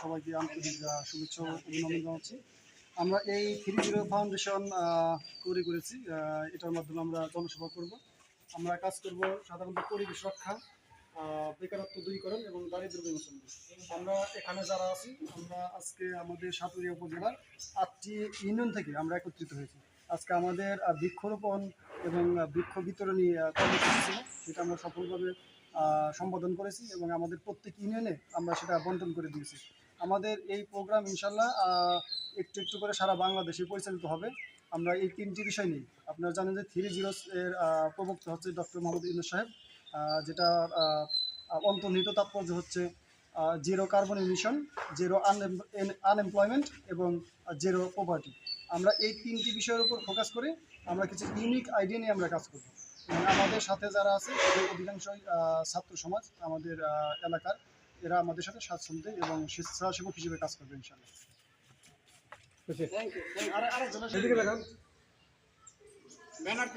শুভেচ্ছা ও অভিনন্দন জানাচ্ছি। আমরা এই থ্রি জিরো ফাউন্ডেশন তৈরি করেছি। এটার মাধ্যমে আমরা জনসেবা করব। আমরা কাজ করব সাধারণত পরিবেশ রক্ষা বেকারত্ব দূরীকরণ এবং দারিদ্র বিমোচন আমরা এখানে যারা আছি, আমরা আজকে আমাদের সাতুরিয়া উপজেলার আটটি ইউনিয়ন থেকে আমরা একত্রিত হয়েছি। আজকে আমাদের বৃক্ষরোপণ এবং বৃক্ষ বিতরণী কর্মসূচি ছিল। সেটা আমরা সফলভাবে সম্পাদন করেছি এবং আমাদের প্রত্যেক ইউনিয়নে আমরা সেটা বন্টন করে দিয়েছি। আমাদের এই প্রোগ্রাম ইনশাল্লাহ একটু একটু করে সারা বাংলাদেশে পরিচালিত হবে। আমরা এই তিনটি বিষয় নিয়ে আপনারা জানেন যে থ্রি জিরোস এর প্রবক্তা হচ্ছে ডক্টর মোহাম্মদ ইউনুস সাহেব যেটা অন্তর্নিহিত তাৎপর্য হচ্ছে zero carbon emission zero unemployment এবং জিরো পভার্টি আমরা এই তিনটি বিষয়ের উপর ফোকাস করে আমরা কিছু ইউনিক আইডিয়া নিয়ে আমরা কাজ করব। আমাদের সাথে যারা আছে অধিকাংশই ছাত্র সমাজ, আমাদের এলাকার। এরা আমাদের সাথে স্বাচ্ছন্দ্যে এবং স্বেচ্ছাসেবক হিসেবে কাজ করবে দেখান ব্যানার